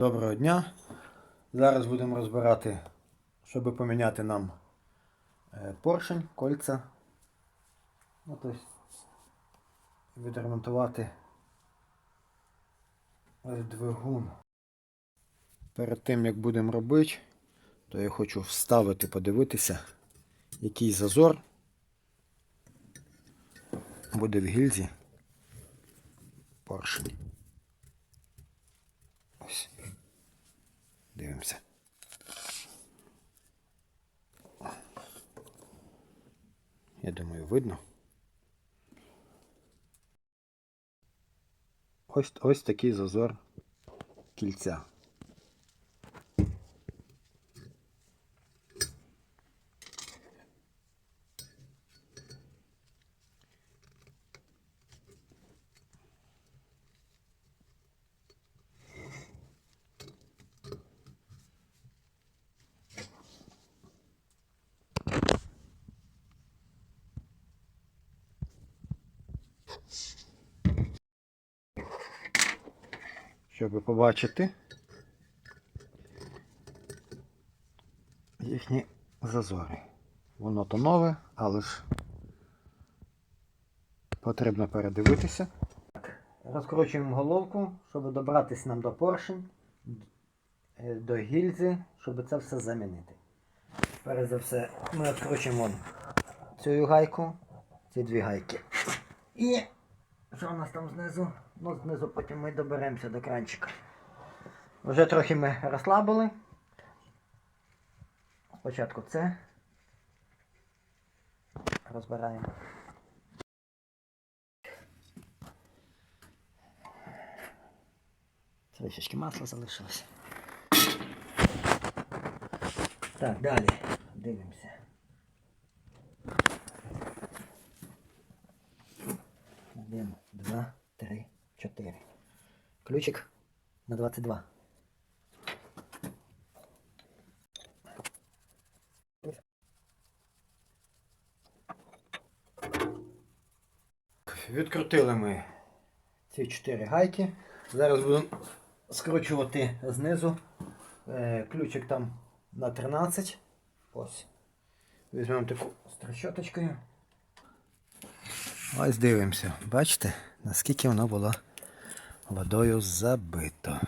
Доброго дня. Зараз будемо розбирати, щоб поміняти нам е, поршень, кольця. Ну, тобто відремонтувати двигун. Перед тим як будемо робити, то я хочу вставити, подивитися, який зазор буде в гільзі поршень. Дивимося. Я думаю, видно. Ось, ось такий зазор кільця. Щоб побачити їхні зазори. Воно то нове, але ж потрібно передивитися. Розкручуємо головку, щоб добратися нам до поршень, е, до гільзи, щоб це все замінити. Перш за все, ми відкручуємо цю гайку, ці дві гайки. І що у нас там знизу? Ну, знизу потім ми доберемося до кранчика. Вже трохи ми розслабили. Спочатку це розбираємо. Трішечки масла залишилось. Так, далі дивимося. Один, два, три, чотири. Ключик на 22. Відкрутили ми ці чотири гайки. Зараз будемо скручувати знизу. Е, Ключик там на 13. Ось. Візьмемо таку строщоточкою. Ось дивимося. Бачите, наскільки воно було водою забито.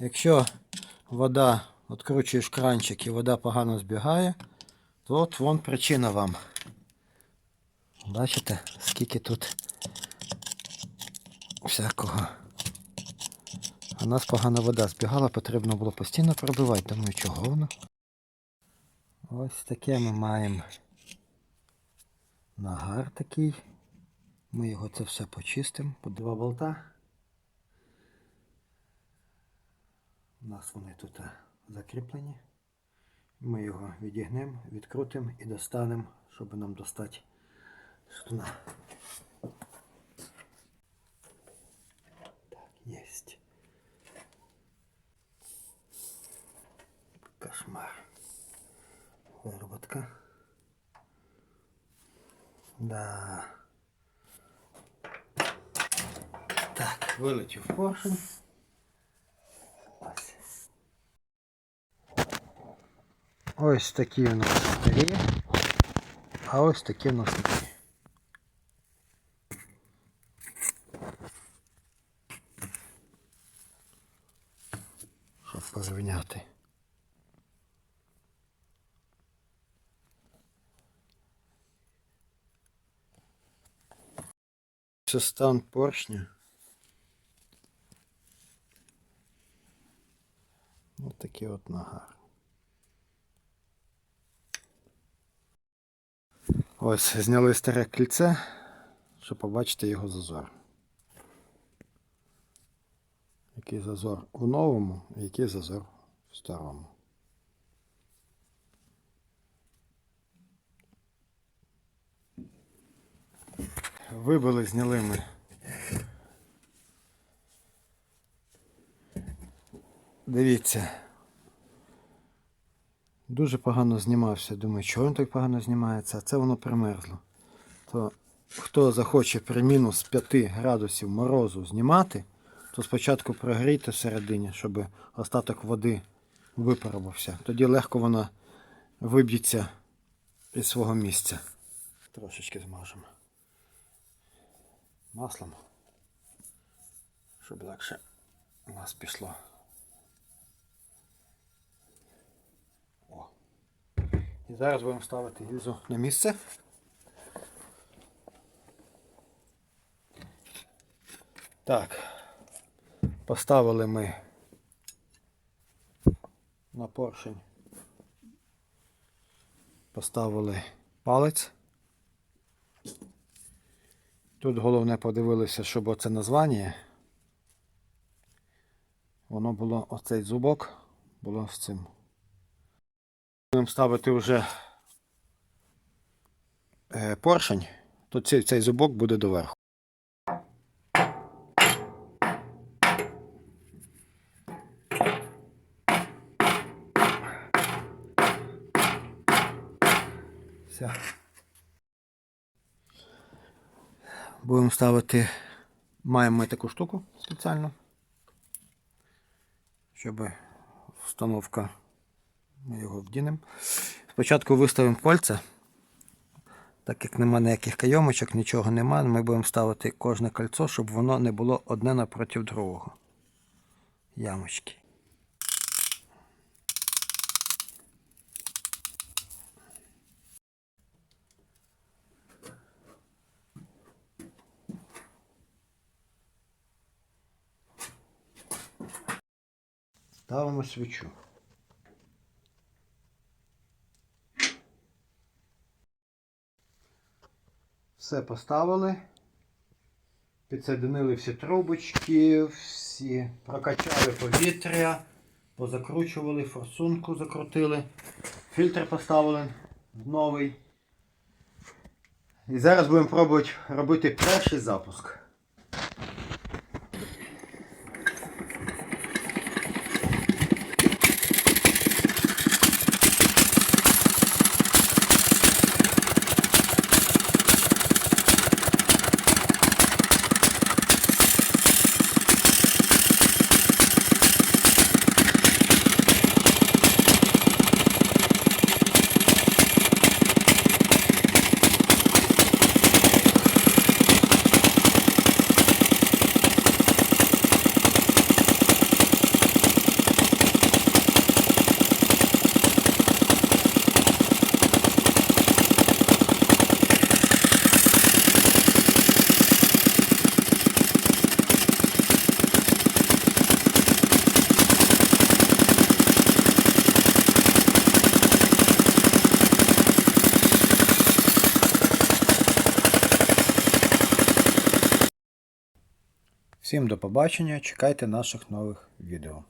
Якщо вода, відкручуєш кранчик і вода погано збігає, то от вон причина вам. Бачите, скільки тут всякого. У нас погана вода збігала, потрібно було постійно пробивати. Думаю, чого воно? Ось таке ми маємо нагар такий. Ми його це все почистимо. По два болта. У нас вони тут закріплені. Ми його відігнемо, відкрутимо і достанемо, щоб нам достати шкна. Так, есть. Кошмар. Выработка. Да. Так, вилетів поршень. Ось. Ось такі у нас старі, а ось такі у нас нові. Порівняти. Це стан поршня. Ось такий от нагар. Ось зняли старе кільце, щоб побачити його зазор. Який зазор у новому, і який зазор в старому. Вибили, зняли ми Дивіться. Дуже погано знімався. Думаю, чого він так погано знімається, а це воно примерзло. То хто захоче при мінус 5 градусів морозу знімати, то спочатку прогрійте всередині, щоб остаток води випарувався. Тоді легко вона виб'ється із свого місця. Трошечки змажемо маслом, щоб легше у нас пішло. О. І зараз будемо ставити гільзу на місце. Так, поставили ми на поршень. Поставили палець. Тут головне подивилися, щоб оце названня. Воно було оцей зубок, було з цим. Будемо ставити вже е, поршень, то цей, цей зубок буде доверху. Все. Будемо ставити, маємо ми таку штуку спеціальну, щоб встановка, ми його вдінемо. Спочатку виставимо кольця, так як нема ніяких кайомочок, нічого нема, ми будемо ставити кожне кольцо, щоб воно не було одне напроти другого. Ямочки. Ставимо свічу. Все поставили. Підсоединили всі трубочки, всі прокачали повітря, позакручували, форсунку закрутили, фільтр поставили новий. І зараз будемо пробувати робити перший запуск. Всім до побачення, чекайте наших нових відео.